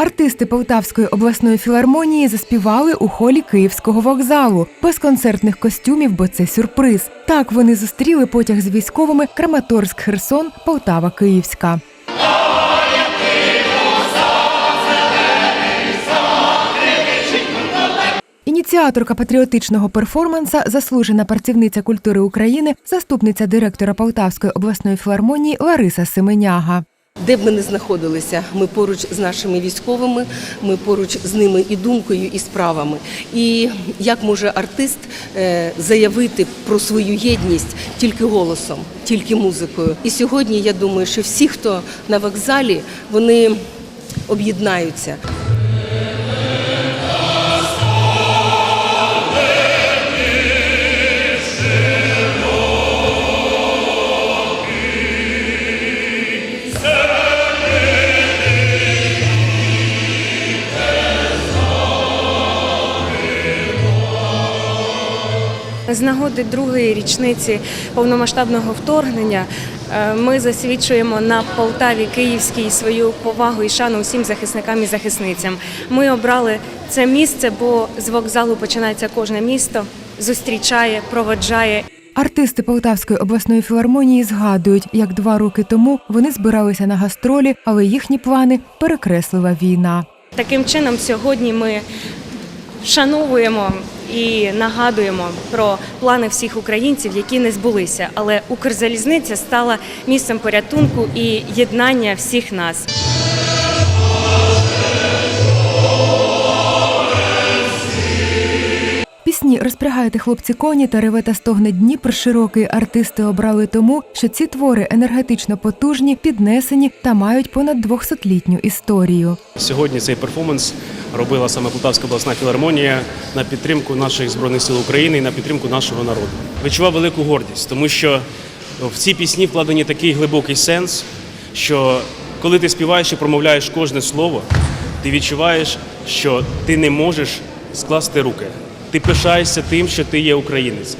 Артисти Полтавської обласної філармонії заспівали у холі Київського вокзалу без концертних костюмів, бо це сюрприз. Так вони зустріли потяг з військовими Краматорськ, Херсон, Полтава, Київська. Ініціаторка патріотичного перформанса, заслужена працівниця культури України, заступниця директора Полтавської обласної філармонії Лариса Семеняга. Де б ми не знаходилися, ми поруч з нашими військовими, ми поруч з ними і думкою, і справами. І як може артист е, заявити про свою єдність тільки голосом, тільки музикою. І сьогодні я думаю, що всі, хто на вокзалі, вони об'єднаються. З нагоди другої річниці повномасштабного вторгнення е, ми засвідчуємо на Полтаві Київській свою повагу і шану усім захисникам і захисницям. Ми обрали це місце, бо з вокзалу починається кожне місто, зустрічає, проводжає Артисти Полтавської обласної філармонії згадують, як два роки тому вони збиралися на гастролі, але їхні плани перекреслила війна. Таким чином, сьогодні ми вшановуємо і нагадуємо про плани всіх українців, які не збулися. Але Укрзалізниця стала місцем порятунку і єднання всіх нас. Пісні розпрягайте хлопці коні та реве та стогне Дніпр широкий артисти обрали тому, що ці твори енергетично потужні, піднесені та мають понад 200-літню історію. Сьогодні цей перформанс робила саме Полтавська обласна філармонія на підтримку наших збройних сил України і на підтримку нашого народу. Відчував велику гордість, тому що в ці пісні вкладені такий глибокий сенс, що коли ти співаєш і промовляєш кожне слово, ти відчуваєш, що ти не можеш скласти руки. Ти пишаєшся тим, що ти є українець.